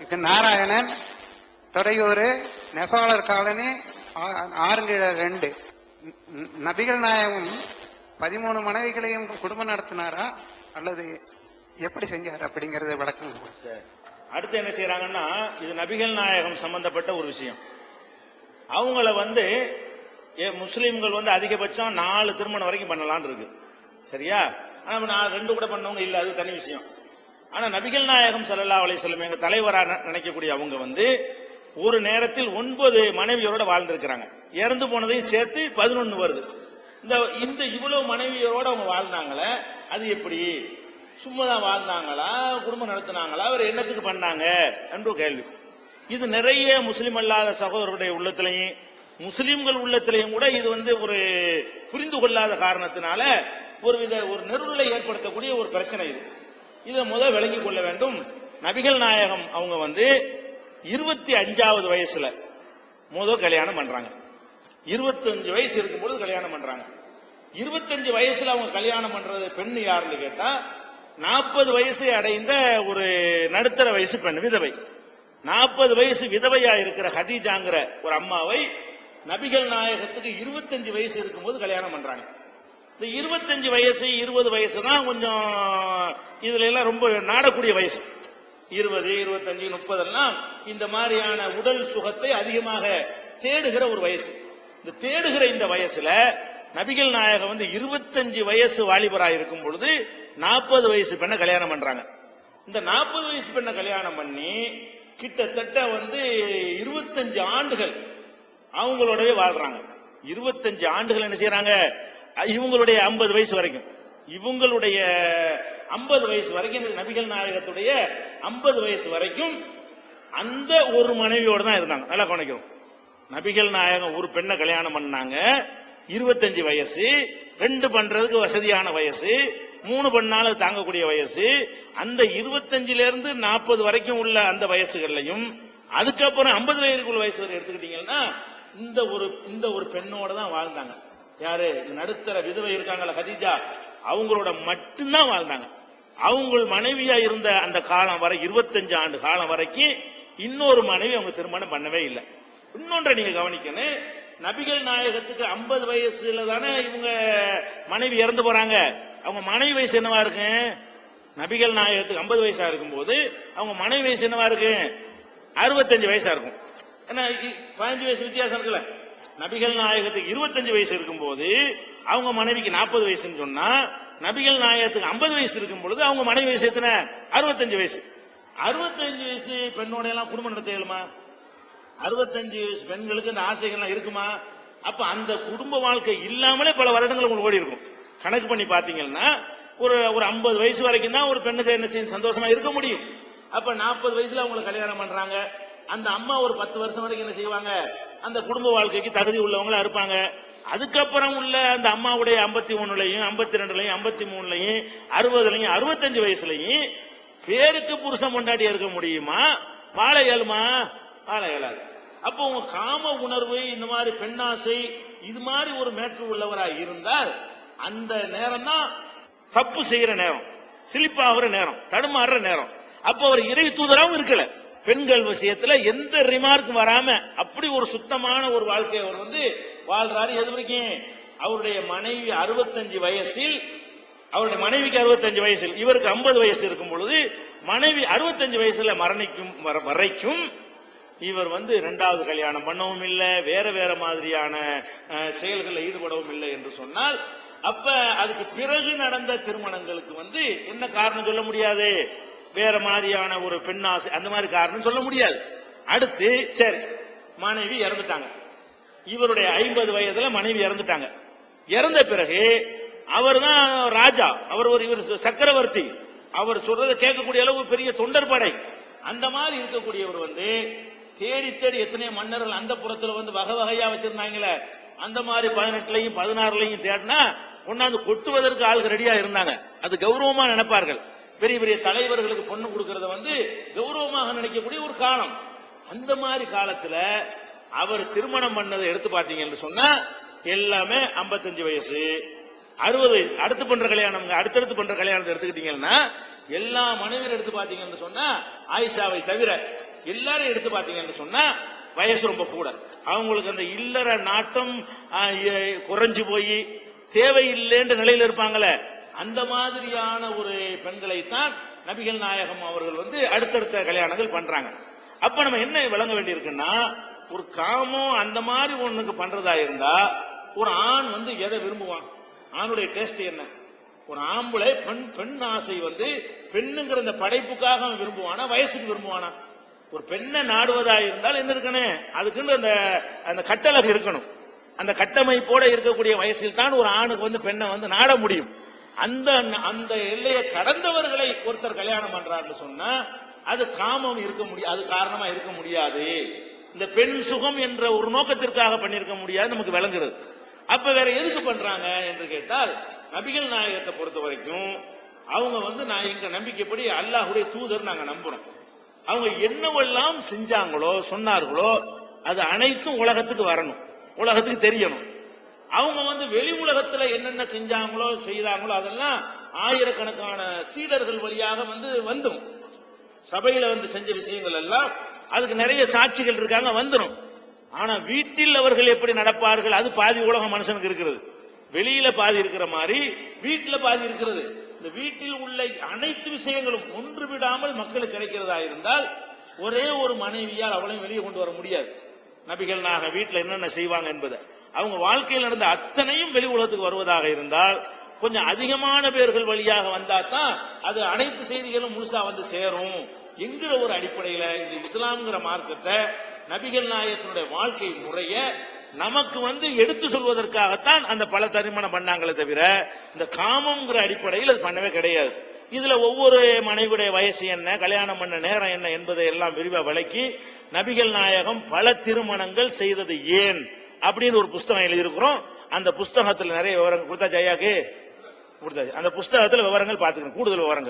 இது நாராயணன் துறையூர் நெசவாளர் காலனி ஆ- ஆறுங்கிழ ரெண்டு. நபிகள் நாயகம் பதிமூணு மனைவிகளையும் குடும்பம் நடத்தினாரா? அல்லது எப்படி செஞ்சார் அப்படிங்கறத விளக்கம் அடுத்து என்ன செய்யறாங்கன்னா இது நபிகள் நாயகம் சம்பந்தப்பட்ட ஒரு விஷயம். அவங்கள வந்து ஏ, வந்து அதிகபட்சம் நாலு திருமணம் வரைக்கும் பண்ணலான் இருக்கு. சரியா? ஆனா நான் ரெண்டு கூட பண்ணவங்க இல்ல அது தனி விஷயம். ஆனா நபிகள் நாயகம் சல்லா அலைஹி எங்க தலைவரா நினைக்கக்கூடிய அவங்க வந்து ஒரு நேரத்தில் ஒன்பது மனைவியரோட வாழ்ந்திருக்கிறாங்க. இறந்து போனதையும் சேர்த்து பதினொன்னு வருது. இந்த இந்த இவ்வளவு மனைவியரோட அவங்க வாழ்ந்தாங்களே அது எப்படி? சும்மா தான் வாழ்ந்தாங்களா? குடும்பம் நடத்தினாங்களா? அவர் என்னத்துக்கு பண்ணாங்க? என்று கேள்வி. இது நிறைய முஸ்லீம் அல்லாத சகோதரருடைய உள்ளத்திலையும் முஸ்லீம்கள் உள்ளத்திலையும் கூட இது வந்து ஒரு புரிந்து கொள்ளாத காரணத்தினால ஒரு வித ஒரு நெருளை ஏற்படுத்தக்கூடிய ஒரு பிரச்சனை இது. இதை முதல் விளங்கிக் கொள்ள வேண்டும். நபிகள் நாயகம் அவங்க வந்து இருபத்தி அஞ்சாவது வயசுல முதல் கல்யாணம் பண்றாங்க. இருபத்தஞ்சு வயசு இருக்கும்போது கல்யாணம் பண்றாங்க. இருபத்தஞ்சு வயசுல அவங்க கல்யாணம் பண்றது பெண் யாருன்னு கேட்டா நாற்பது வயசு அடைந்த ஒரு நடுத்தர வயசு பெண் விதவை. நாற்பது வயசு விதவையா இருக்கிற ஹதீஜாங்கிற ஒரு அம்மாவை நபிகள் நாயகத்துக்கு இருபத்தஞ்சு வயசு இருக்கும்போது கல்யாணம் பண்றாங்க. இந்த இருபத்தஞ்சு வயசு இருபது வயசு தான் கொஞ்சம் இதுல எல்லாம் ரொம்ப நாடக்கூடிய வயசு. இருபது இருபத்தஞ்சு முப்பதெல்லாம் இந்த மாதிரியான உடல் சுகத்தை அதிகமாக தேடுகிற ஒரு வயசு. இந்த தேடுகிற இந்த வயசுல நபிகள் நாயகம் வந்து இருபத்தஞ்சு வயசு வாலிபராக இருக்கும் பொழுது நாற்பது வயசு பெண்ணை கல்யாணம் பண்றாங்க. இந்த நாற்பது வயசு பெண்ணை கல்யாணம் பண்ணி கிட்டத்தட்ட வந்து இருபத்தஞ்சு ஆண்டுகள் அவங்களோடவே வாழ்றாங்க. இருபத்தஞ்சு ஆண்டுகள் என்ன செய்யறாங்க இவங்களுடைய ஐம்பது வயசு வரைக்கும். இவங்களுடைய ஐம்பது வயசு வரைக்கும் இந்த நபிகள் நாயகத்துடைய ஐம்பது வயசு வரைக்கும் அந்த ஒரு மனைவியோட தான் இருந்தாங்க. நல்லா கவனிக்கணும். நபிகள் நாயகம் ஒரு பெண்ணை கல்யாணம் பண்ணாங்க. இருபத்தஞ்சு வயசு ரெண்டு பண்றதுக்கு வசதியான வயசு மூணு பண்ணாலும் தாங்கக்கூடிய வயசு. அந்த இருபத்தஞ்சுல இருந்து நாற்பது வரைக்கும் உள்ள அந்த வயசுகள்லையும் அதுக்கப்புறம் ஐம்பது வயதுக்குள்ள வயசு வரை எடுத்துக்கிட்டீங்கன்னா இந்த ஒரு இந்த ஒரு பெண்ணோட தான் வாழ்ந்தாங்க. யாரு? இந்த நடுத்தர விதவை இருக்காங்களா கதீஜா அவங்களோட மட்டும்தான் வாழ்ந்தாங்க. அவங்க மனைவியா இருந்த அந்த காலம் வரை இருபத்தஞ்சு ஆண்டு காலம் வரைக்கும் இன்னொரு மனைவி அவங்க திருமணம் பண்ணவே இல்லை. இன்னொன்றை நீங்க கவனிக்கணும். நபிகள் நாயகத்துக்கு 50 வயசுல தானே இவங்க மனைவி இறந்து போறாங்க. அவங்க மனைவி வயசு என்னவா இருக்கு? நபிகள் நாயகத்துக்கு 50 வயசா இருக்கும்போது அவங்க மனைவி வயசு என்னவா இருக்கு? அறுபத்தஞ்சு வயசா இருக்கும். ஏன்னா பதினஞ்சு வயசு வித்தியாசம் இருக்குல்ல. நபிகள் நாயகத்துக்கு இருபத்தஞ்சு வயசு இருக்கும்போது அவங்க மனைவிக்கு நாற்பது வயசுன்னு சொன்னா நபிகள் நாயகத்துக்கு 50 வயசு இருக்கும் பொழுது அவங்க மனைவி வயசு எத்தனை? அறுபத்தஞ்சு வயசு. அறுபத்தஞ்சு வயசு பெண்ணோட எல்லாம் குடும்பம் நடத்த இயலுமா? அறுபத்தஞ்சு வயசு பெண்களுக்கு இந்த ஆசைகள்லாம் இருக்குமா? அப்ப அந்த குடும்ப வாழ்க்கை இல்லாமலே பல வருடங்கள் உங்களுக்கு ஓடி இருக்கும். கணக்கு பண்ணி பாத்தீங்கன்னா ஒரு ஒரு ஐம்பது வயசு வரைக்கும் தான் ஒரு பெண்ணுக்கு என்ன செய்யும்? சந்தோஷமா இருக்க முடியும். அப்ப நாற்பது வயசுல அவங்களை கல்யாணம் பண்றாங்க. அந்த அம்மா ஒரு பத்து வருஷம் வரைக்கும் என்ன செய்வாங்க? அந்த குடும்ப வாழ்க்கைக்கு தகுதி உள்ளவங்களா இருப்பாங்க. அதுக்கப்புறம் உள்ள அந்த அம்மாவுடைய ஐம்பத்தி ஒண்ணுலையும் ஐம்பத்தி ரெண்டுலையும் ஐம்பத்தி மூணுலையும் அறுபதுலையும் அறுபத்தஞ்சு வயசுலையும் பேருக்கு புருஷன் கொண்டாடி இருக்க முடியுமா? வாழ இயலுமா வாழ இயலாது அப்போ உங்க காம உணர்வு இந்த மாதிரி பெண்ணாசை இது மாதிரி ஒரு மேற்று உள்ளவராக இருந்தால் அந்த நேரம் தான் தப்பு செய்யற நேரம் சிலிப்பாகிற நேரம் தடுமாறுற நேரம். அப்போ அவர் இறை தூதராகவும் இருக்கல. பெண்கள் விஷயத்துல எந்த ரிமார்க்கும் வராம அப்படி ஒரு சுத்தமான ஒரு வாழ்க்கையை அவர் வந்து வாழ்றாரு. எது வரைக்கும்? அவருடைய மனைவி அறுபத்தஞ்சு வயசில் அவருடைய மனைவிக்கு அறுபத்தஞ்சு வயசில் இவருக்கு 50 வயசு இருக்கும் பொழுது மனைவி அறுபத்தஞ்சு வயசுல மரணிக்கும் வர- வரைக்கும் இவர் வந்து இரண்டாவது கல்யாணம் பண்ணவும் இல்லை வேற வேற மாதிரியான செயல்களில் ஈடுபடவும் இல்லை என்று சொன்னால் அப்ப அதுக்கு பிறகு நடந்த திருமணங்களுக்கு வந்து என்ன காரணம் சொல்ல முடியாது? வேற மாதிரியான ஒரு பெண்ணாசை அந்த மாதிரி காரணம் சொல்ல முடியாது. அடுத்து சரி மனைவி இறந்துட்டாங்க. இவருடைய ஐம்பது வயதுல மனைவி இறந்துட்டாங்க. இறந்த பிறகு அவர் தான் ராஜா அவர் ஒரு இவர் சக்கரவர்த்தி. அவர் சொல்றதை கேட்கக்கூடிய அளவு ஒரு பெரிய தொண்டர் படை அந்த மாதிரி இருக்கக்கூடியவர் வந்து தேடி தேடி எத்தனையோ மன்னர்கள் அந்த புறத்துல வந்து வகை வகையா வச்சிருந்தாங்களே. அந்த மாதிரி பதினெட்டுலையும் பதினாறுலையும் தேடினா கொண்டாந்து கொட்டுவதற்கு ஆளுங்க ரெடியா இருந்தாங்க. அது கௌரவமா நினைப்பார்கள். பெரிய பெரிய தலைவர்களுக்கு பொண்ணு கொடுக்கறத வந்து கௌரவமாக நினைக்கக்கூடிய ஒரு காலம். அந்த மாதிரி காலத்துல அவர் திருமணம் பண்ணதை எடுத்து பாத்தீங்கன்னு சொன்னா எல்லாமே 55 வயசு. அறுபது வயசு. அடுத்து பண்ற கல்யாணம் அடுத்தடுத்து பண்ற கல்யாணத்தை எடுத்துக்கிட்டீங்கன்னா எல்லா மனைவியும் எடுத்து பாத்தீங்கன்னு சொன்னா ஆயிஷாவை தவிர எல்லாரும் எடுத்து பாத்தீங்கன்னு சொன்னா வயசு ரொம்ப கூட. அவங்களுக்கு அந்த இல்லற நாட்டம் குறைஞ்சு போய் தேவையில்லைன்ற நிலையில இருப்பாங்களே அந்த மாதிரியான ஒரு பெண்களைத்தான் நபிகள் நாயகம் அவர்கள் வந்து அடுத்தடுத்த கல்யாணங்கள் பண்றாங்க. அப்ப நம்ம என்ன விளங்க வேண்டியிருக்குன்னா ஒரு காமம் அந்த மாதிரி ஒண்ணுக்கு பண்றதா இருந்தா ஒரு ஆண் வந்து எதை விரும்புவான்? ஆணுடைய டேஸ்ட் என்ன? ஒரு ஆம்பளை பெண் பெண் ஆசை வந்து பெண்ணுங்கிற இந்த படைப்புக்காக அவன் விரும்புவானா வயசுக்கு விரும்புவானா? ஒரு பெண்ணை நாடுவதா இருந்தால் என்ன இருக்கணும்? அதுக்குன்னு அந்த அந்த கட்டளை இருக்கணும். அந்த கட்டமைப்போட இருக்கக்கூடிய வயசில் தான் ஒரு ஆணுக்கு வந்து பெண்ணை வந்து நாட முடியும். அந்த அந்த எல்லையை கடந்தவர்களை ஒருத்தர் கல்யாணம் பண்றாரு சொன்னா அது காமம் இருக்க முடியாது அது காரணமா இருக்க முடியாது. இந்த பெண் சுகம் என்ற ஒரு நோக்கத்திற்காக பண்ணிருக்க முடியாது நமக்கு விளங்குறது. அப்ப வேற எதுக்கு பண்றாங்க என்று கேட்டால் நபிகள் நாயகத்தை பொறுத்த வரைக்கும் அவங்க வந்து நான் எங்க நம்பிக்கைப்படி அல்லாஹுடைய தூதர் நாங்க நம்புறோம். அவங்க என்னவெல்லாம் செஞ்சாங்களோ சொன்னார்களோ அது அனைத்தும் உலகத்துக்கு வரணும். உலகத்துக்கு தெரியணும். அவங்க வந்து வெளி உலகத்துல என்னென்ன செஞ்சாங்களோ செய்தாங்களோ அதெல்லாம் ஆயிரக்கணக்கான சீடர்கள் வழியாக வந்து வந்துடும் சபையில வந்து செஞ்ச விஷயங்கள் எல்லாம் அதுக்கு நிறைய சாட்சிகள் இருக்காங்க வந்துடும் ஆனா வீட்டில் அவர்கள் எப்படி நடப்பார்கள் அது பாதி உலகம் மனுஷனுக்கு இருக்கிறது. வெளியில பாதி இருக்கிற மாதிரி வீட்டில் பாதி இருக்கிறது. இந்த வீட்டில் உள்ள அனைத்து விஷயங்களும் ஒன்று விடாமல் மக்களுக்கு கிடைக்கிறதா இருந்தால் ஒரே ஒரு மனைவியால் அவளையும் வெளியே கொண்டு வர முடியாது. நபிகள் நாக வீட்டில் என்னென்ன செய்வாங்க என்பதை. அவங்க வாழ்க்கையில் நடந்த அத்தனையும் வெளி உலகத்துக்கு வருவதாக இருந்தால் கொஞ்சம் அதிகமான பேர்கள் வழியாக வந்தா தான் அது அனைத்து செய்திகளும் முழுசா வந்து சேரும். என்கிற ஒரு அடிப்படையில இந்த இஸ்லாம்ங்கிற மார்க்கத்தை நபிகள் நாயத்தினுடைய வாழ்க்கை முறைய நமக்கு வந்து எடுத்து சொல்வதற்காகத்தான் அந்த பல தரிமணம் பண்ணாங்களே தவிர இந்த காமம்ங்கிற அடிப்படையில் அது பண்ணவே கிடையாது. இதுல ஒவ்வொரு மனைவியுடைய வயசு என்ன கல்யாணம் பண்ண நேரம் என்ன என்பதை எல்லாம் விரிவா விளக்கி நபிகள் நாயகம் பல திருமணங்கள் செய்தது ஏன்? அப்படின்னு ஒரு புஸ்தகம் எழுதியிருக்கிறோம். அந்த புஸ்தகத்தில் நிறைய விவரங்கள் கொடுத்தா ஜெயாக்கு கொடுத்தாச்சு அந்த புஸ்தகத்தில் விவரங்கள் பார்த்துக்கணும் கூடுதல் விவரங்கள்.